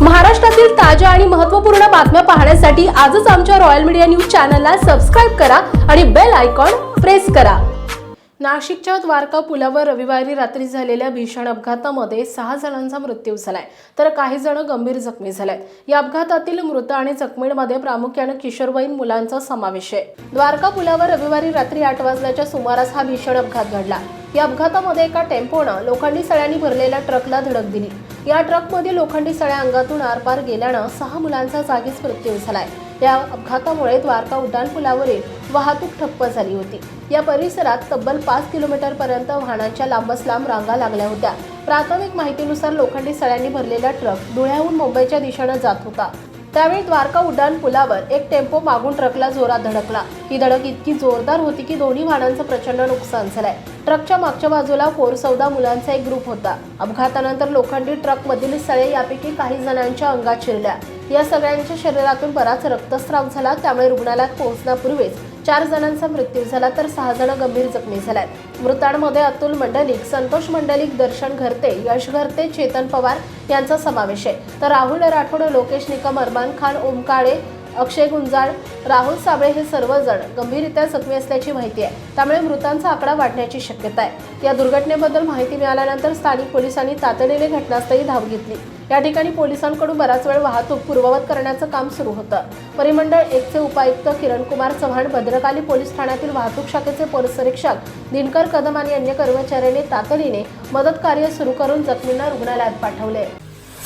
महाराष्ट्रातील ताज्या आणि महत्त्वपूर्ण बातम्या पाहण्यासाठी आजच आमच्या रॉयल मीडिया न्यूज चॅनलला सबस्क्राईब करा आणि बेल आयकॉन प्रेस करा. नाशिकच्या द्वारका पुलावर रविवारी रात्री झालेल्या भीषण अपघातामध्ये सहा जणांचा मृत्यू झालाय. तर काही जण गंभीर जखमी झालेत. या अपघातातील मृत आणि जखमींमध्ये प्रामुख्याने किशोरवयीन मुलांचा समावेश आहे. द्वारका पुलावर रविवारी रात्री आठ वाजल्याच्या सुमारास हा भीषण अपघात घडला. या अपघातामध्ये एका टेम्पोनं लोखंडी सळ्यांनी भरलेल्या ट्रकला धडक दिली. या ट्रकमध्ये लोखंडी सळ्या अंगातून आरपार गेल्यानं सहा मुलांचा जागीच मृत्यू झालाय. या अपघातामुळे द्वारका उड्डाणपुलावरील वाहतूक ठप्प झाली होती. या परिसरात तब्बल पाच किलोमीटर पर्यंत वाहनांच्या लांबच लांब रांगा लागल्या होत्या. प्राथमिक माहितीनुसार लोखंडी सळ्यांनी भरलेला ट्रक धुळ्याहून मुंबईच्या दिशेनं जात होता. त्यावेळी द्वारका उड्डाण पुलावर एक टेम्पो मागून ट्रकला जोरात धडकला. ही धडक इतकी जोरदार होती की दोन्ही वाहनांचं प्रचंड नुकसान झालंय. ट्रकच्या मागच्या बाजूला फोर चौदा मुलांचा एक ग्रुप होता. अपघातानंतर लोखंडी ट्रकमधील सळे यापैकी काही जणांच्या अंगात शिरल्या. या सगळ्यांच्या शरीरातून बराच रक्तस्राव झाला त्यामुळे रुग्णालयात पोहोचण्यापूर्वीच चार जणांचा मृत्यू झाला तर सहा जण गंभीर जखमी झाल्यात. मृतांमध्ये अतुल मंडलिक संतोष मंडलिक दर्शन घरते यश घरते चेतन पवार यांचा समावेश आहे. तर राहुल राठोड लोकेश निकम अरमान खान ओमकाळे अक्षय गुंजाळ राहुल साबळे हे सर्वजण गंभीररित्या जखमी असल्याची माहिती आहे. त्यामुळे मृतांचा आकडा वाढण्याची शक्यता आहे. या दुर्घटनेबद्दल माहिती मिळाल्यानंतर स्थानिक पोलिसांनी तातडीने घटनास्थळी धाव घेतली. या ठिकाणी पोलिसांकडून बराच वेळ वाहतूक पूर्ववत करण्याचं काम सुरू होतं. परिमंडळ एकचे उपायुक्त किरण कुमार चव्हाण भद्रकाली पोलीस ठाण्यातील वाहतूक शाखेचे परिसरीक्षक दिनकर कदम आणि अन्य कर्मचाऱ्यांनी तातडीने मदत कार्य सुरू करून जखमींना रुग्णालयात पाठवले.